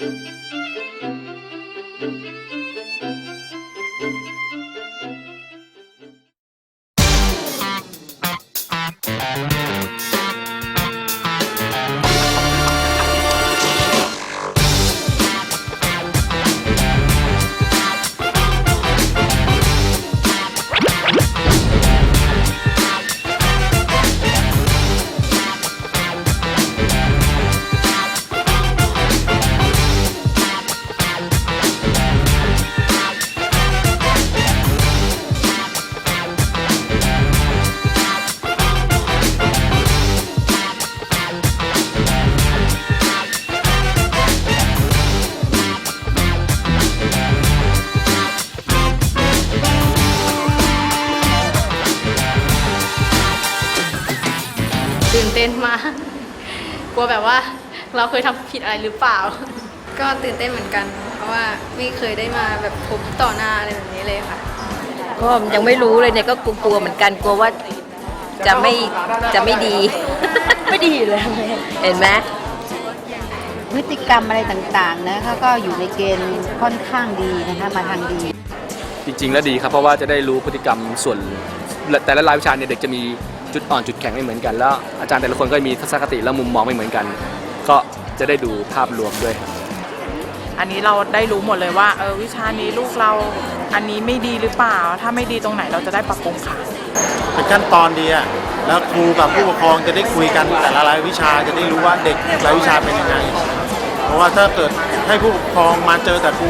ตื่น ต้นมากกลัวแบบว่าเราเคยทำผิดอะไรหรือเปล่า ก็ตื่นเต้นเหมือนกัน เพราะว่าไม่เคยได้มาแบบพบต่อหน้าอะไรแบบนี้เลยค่ะ ก็ยังไม่รู้เลยเนี่ยก็กลัวๆเหมือนกันกลัวว่าจะไม่จะไม่ดี ไม่ดีอยู่แล้วเห็นไหมพฤติกรรมอะไรต่างๆนะเขาก็อยู่ในเกณฑ์ค่อนข้างดีนะคะมาทางดี จริงๆแล้วดีครับเพราะว่าจะได้รู้พฤติกรรมส่วนแต่ละรายวิชาเนี่ยเด็กจะมี จุดอ่อนจุดแข็งไม่เหมือนกัน แล้วอาจารย์แต่ละคนก็มีทัศนคติและมุมมองไม่เหมือนกัน ก็จะได้ดูภาพรวมด้วยอันนี้เราได้รู้หมดเลยว่าเออวิชานี้ลูกเราอันนี้ไม่ดีหรือเปล่า ถ้าไม่ดีตรงไหนเราจะได้ปรับปรุงค่ะ เป็นขั้นตอนดีอะแล้วครูกับผู้ปกครองจะได้คุยกันแต่ละรายวิชาจะได้รู้ว่าเด็กรายวิชาเป็นยังไง เพราะว่าถ้าเกิดให้ผู้ปกครองมาเจอแต่ครู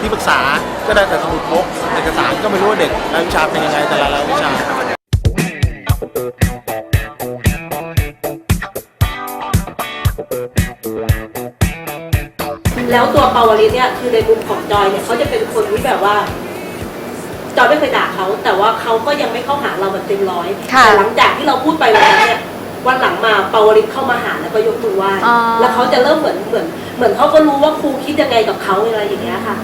ที่ปรึกษาก็ได้แต่สมุดพกเอกสารก็ไม่รู้ว่าเด็กรายวิชาเป็นยังไงแต่ละรายวิชา แล้วตัวปาวลิศเนี่ยคือในมุมของจอยเนี่ยเขาจะเป็นคนที่แบบว่า จอยไม่เคยด่าเขาแต่ว่าเขาก็ยังไม่เข้าหาเราแบบเต็มร้อยค่ะ แต่หลังจากที่เราพูดไปวันนั้นเนี่ยวันหลังมาปาวลิศเข้ามาหาแล้วก็ยกมือไหว้อ๋อ แล้วเขาจะเริ่มเหมือนเหมือน เหมือนเขาก็รู้ว่าครูคิดยังไงกับเขาอะไรอย่างเงี้ยค่ะ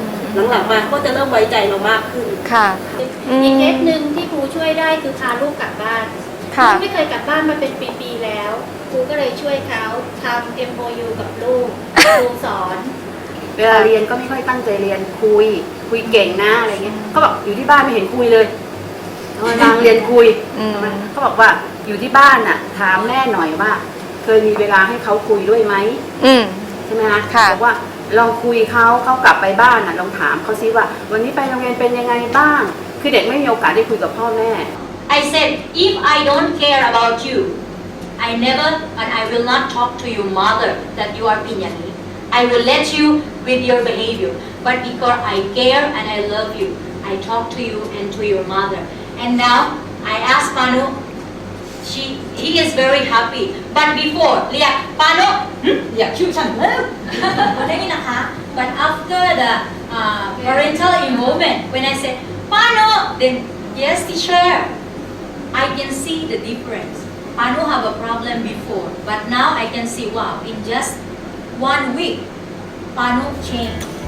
หลังๆมาก็จะเริ่มไว้ใจเรามากขึ้น ค่ะ อีกเคสหนึ่งที่ครูช่วยได้คือพาลูกกลับบ้านค่ะ ลูกไม่เคยกลับบ้านมาเป็นปีๆแล้ว ครูก็เลยช่วยเขาทำ MOU กับลูก ครูสอน เวลาเรียนก็ไม่ค่อยตั้งใจเรียนคุย คุยเก่งนะอะไรเงี้ย ก็บอกอยู่ที่บ้านไม่เห็นคุยเลยทำไมมาเรียนคุยอืมเขาบอกว่าอยู่ที่บ้านน่ะ ถามแม่หน่อยว่า เคยมีเวลาให้เขาคุยด้วยไหมอืมใช่ไหมคะค่ะบอกว่าลองคุยเขาเขากลับไปบ้านน่ะลองถามเขาซิว่า วันนี้ไปโรงเรียนเป็นยังไงบ้าง คือเด็กไม่มีโอกาสได้คุยกับพ่อแม่ I said, if I don't care about you, I never and I will not talk to your mother that you are Pinyani. I will let you with your behavior. But because I care and I love you, I talk to you and to your mother. And now I ask Panu, she, he is very happy. But before, yeah, Panu, hmm? yeah, cute But after the uh, parental involvement, when I say, Panu, then yes, teacher. I can see the difference. Panu have a problem before, but now I can see wow, in just one week, Panu changed.